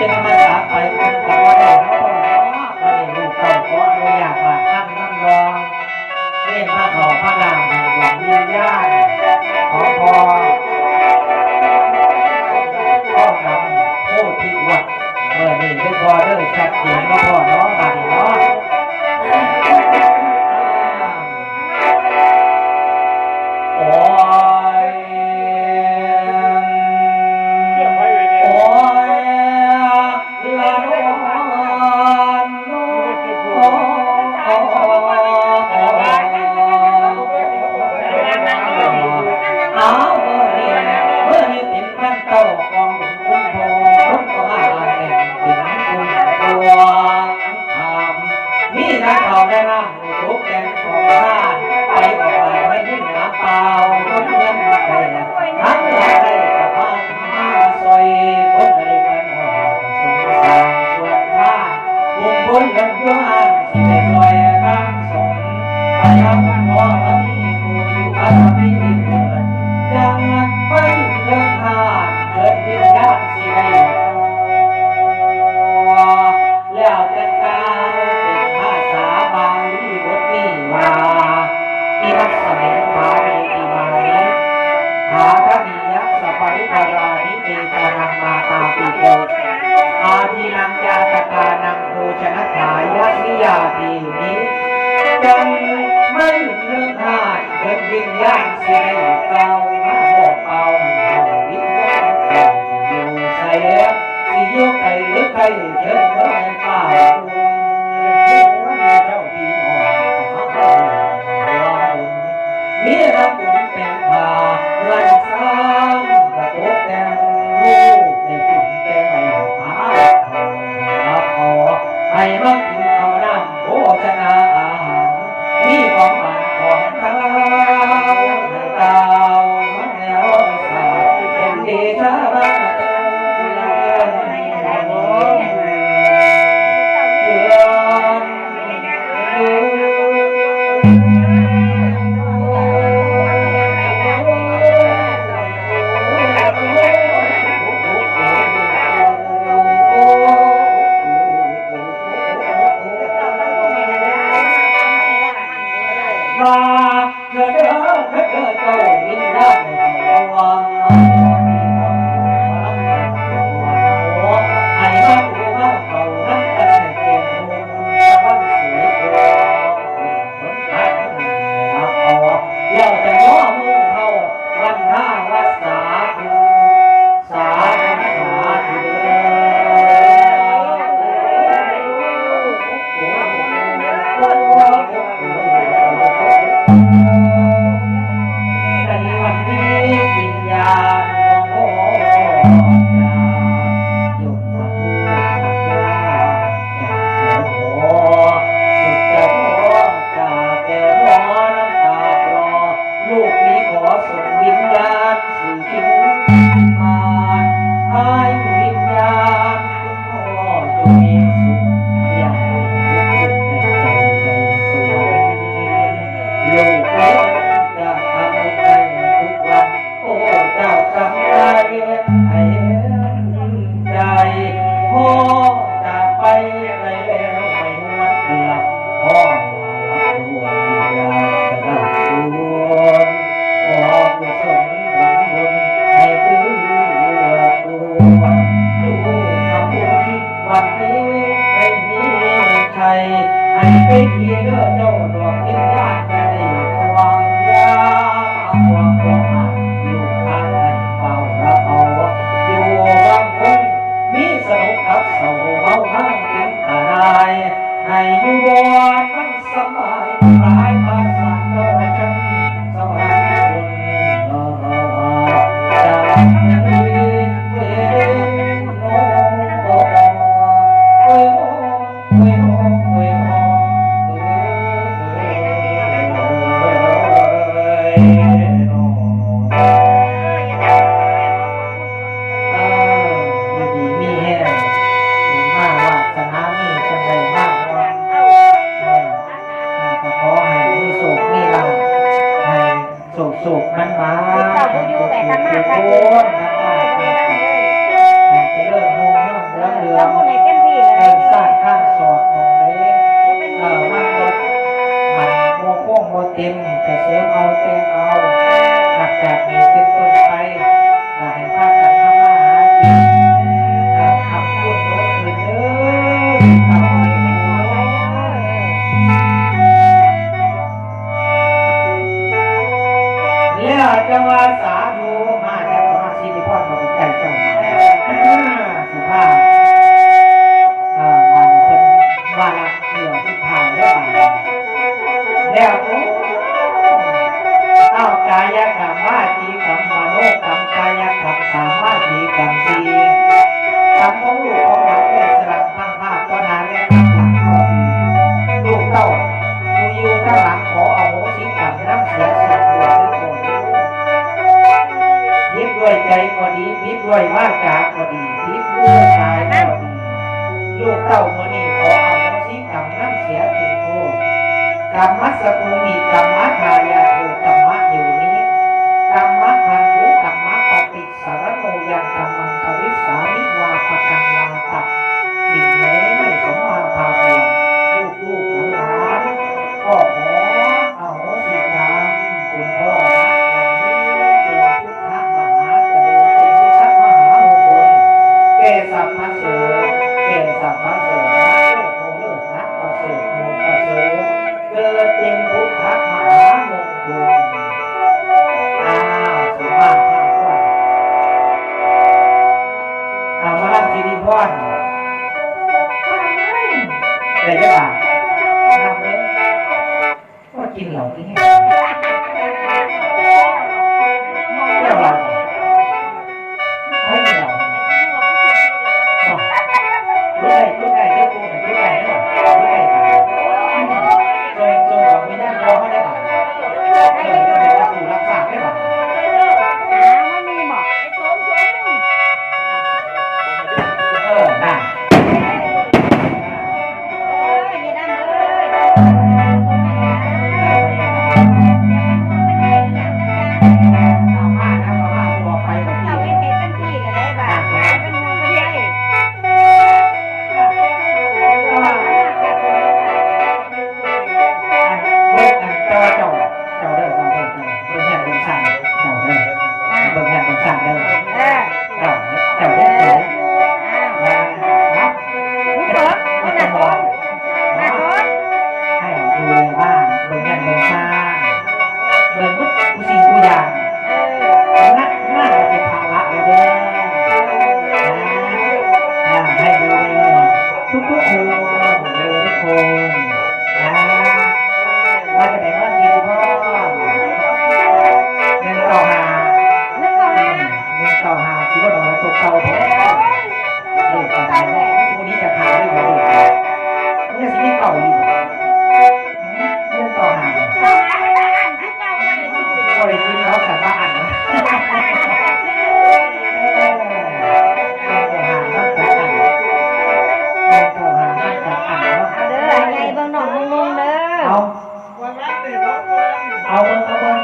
เป็นภาษาไทยมันก็บ่ได้เนาพอเนได้ลูกเต้าขออนุยาตว่าอันนั่งรองเล่นพระหล่อพระนางแห่งหลวงเมืองย่านขอพรพ่นำผู้ที่วัดเมื่อนี้เป็นพอเด้อชัดเจนเนาะพ่อ บ้านเสียเก่ามาบอกเอาลิ้นเก่าอยู่ใส่แล้ยใครหรือใครเถิ ભગત વિના ให้อยู่บอดมันสบาย ดีพิบไวยมากจากก็ดีพีบรวยใอตายก็ดีลูกเต่ามืนี่ขอเอาสิกรรมน้ำเสียถึงโทษกรรมมัสกุมีกรรมมัทายา เอาเบิ้งเอาเบิ้ง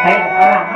ใครเอาหลัง